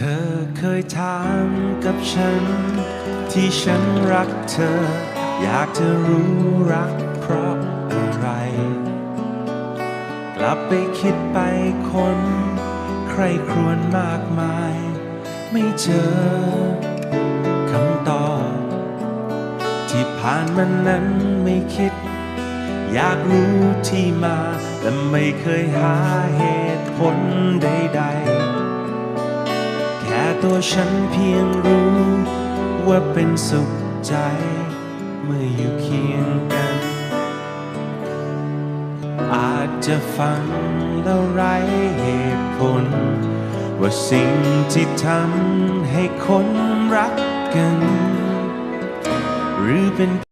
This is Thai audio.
ธอเคยถามกับฉัน ที่ฉันรักเธอ อยากจะรู้รักเพราะอะไร กลับไปคิดไปคน ใครครวญมากมาย ไม่เจอคำตอบที่ผ่านมานั้นไม่คิด อยากรู้ที่มา แต่ไม่เคยหาเหตุผลใด ตัวฉันเพียงรู้ ว่าเป็นสุขใจ เมื่ออยู่เคียงกัน อาจจะฟังแล้วไร้เหตุผล ว่าสิ่งที่ทำให้คนรักกัน หรือเป็น